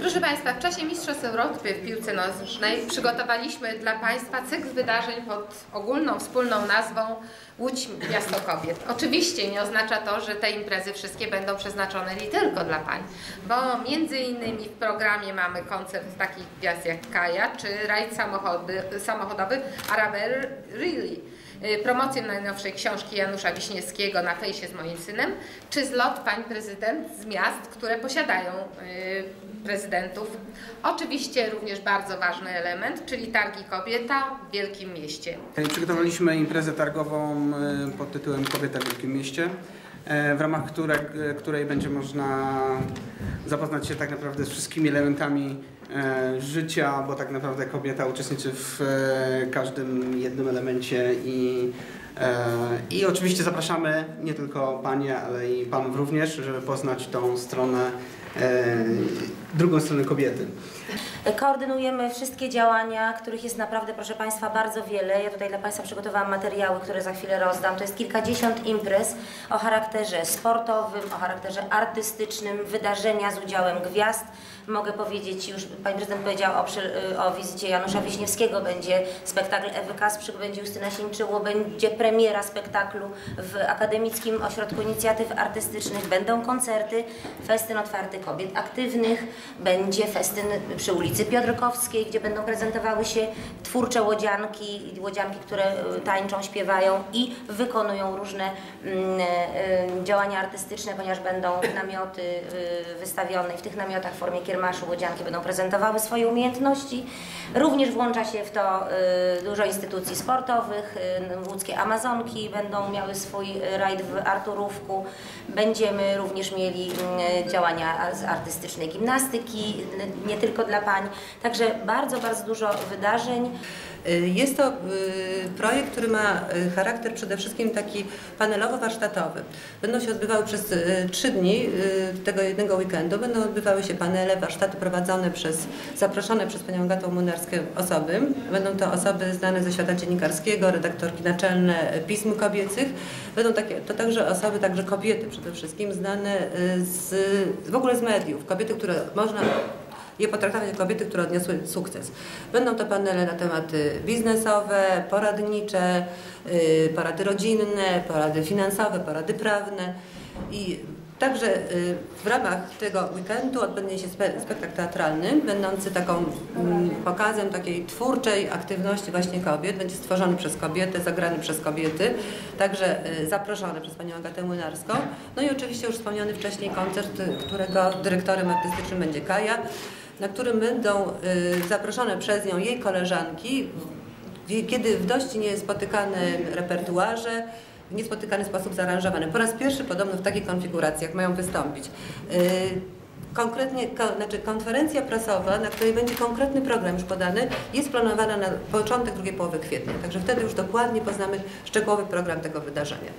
Proszę Państwa, w czasie Mistrzostw Europy w piłce nożnej przygotowaliśmy dla Państwa cykl wydarzeń pod ogólną, wspólną nazwą Łódź Miasto Kobiet. Oczywiście nie oznacza to, że te imprezy wszystkie będą przeznaczone nie tylko dla pań, bo między innymi w programie mamy koncert takich gwiazd jak Kaja, czy rajd samochodowy Arabel Really y, promocję najnowszej książki Janusza Wiśniewskiego na fejsie z moim synem, czy zlot pań prezydent z miast, które posiadają y, prezydentów. Oczywiście również bardzo ważny element, czyli targi kobieta w wielkim mieście. Przygotowaliśmy imprezę targową e, pod tytułem Kobieta w Wielkim Mieście, e, w ramach której, której będzie można zapoznać się tak naprawdę z wszystkimi elementami e, życia, bo tak naprawdę kobieta uczestniczy w każdym jednym elemencie i i oczywiście zapraszamy nie tylko Panie, ale i Panów również, żeby poznać tą stronę, drugą stronę kobiety. Koordynujemy wszystkie działania, których jest naprawdę, proszę Państwa, bardzo wiele. Ja tutaj dla Państwa przygotowałam materiały, które za chwilę rozdam. To jest kilkadziesiąt imprez o charakterze sportowym, o charakterze artystycznym, wydarzenia z udziałem gwiazd. Mogę powiedzieć, już Pani Prezydent powiedział o, przy, o wizycie Janusza Wiśniewskiego, będzie spektakl Ewy Kasprzyk, będzie Justyna Sieńczyło, będzie premiera spektaklu w Akademickim Ośrodku Inicjatyw Artystycznych, będą koncerty, festyn otwarty kobiet aktywnych, będzie festyn przy ulicy Piotrkowskiej, gdzie będą prezentowały się twórcze łodzianki, łodzianki, które y, tańczą, śpiewają i wykonują różne mm, y, działania artystyczne, ponieważ będą namioty y, wystawione i w tych namiotach w formie kiermaszu łodzianki będą prezentowały swoje umiejętności. Również włącza się w to dużo instytucji sportowych, łódzkie Amazonki będą miały swój rajd w Arturówku. Będziemy również mieli mm, działania artystycznej gimnastyki, nie tylko dla pań. Także bardzo, bardzo dużo wydarzeń. Y, jest to y, projekt, który ma y, charakter przede wszystkim taki panelowo-warsztatowy. Będą się odbywały przez trzy dni tego jednego weekendu. Będą odbywały się panele, warsztaty prowadzone przez, zaproszone przez panią Agatą Munarską osoby. Będą to osoby znane ze świata dziennikarskiego, redaktorki naczelne pism kobiecych. Będą takie, to także osoby, także kobiety przede wszystkim, znane z, w ogóle z mediów. Kobiety, które można je potraktować jak kobiety, które odniosły sukces. Będą to panele na tematy biznesowe, poradnicze, y, porady rodzinne, porady finansowe, porady prawne i Także y, w ramach tego weekendu odbędzie się spektakl teatralny, będący taką mm, pokazem takiej twórczej aktywności właśnie kobiet. Będzie stworzony przez kobiety, zagrany przez kobiety, także y, zaproszony przez panią Agatę Młynarską. No i oczywiście już wspomniany wcześniej koncert, którego dyrektorem artystycznym będzie Kaja na którym będą y, zaproszone przez nią jej koleżanki, kiedy w dość niespotykanym repertuarze, w niespotykany sposób zaaranżowany. Po raz pierwszy podobno w takich konfiguracjach mają wystąpić. Y, konkretnie, znaczy konferencja prasowa, na której będzie konkretny program już podany, jest planowana na początek drugiej połowy kwietnia. Także wtedy już dokładnie poznamy szczegółowy program tego wydarzenia.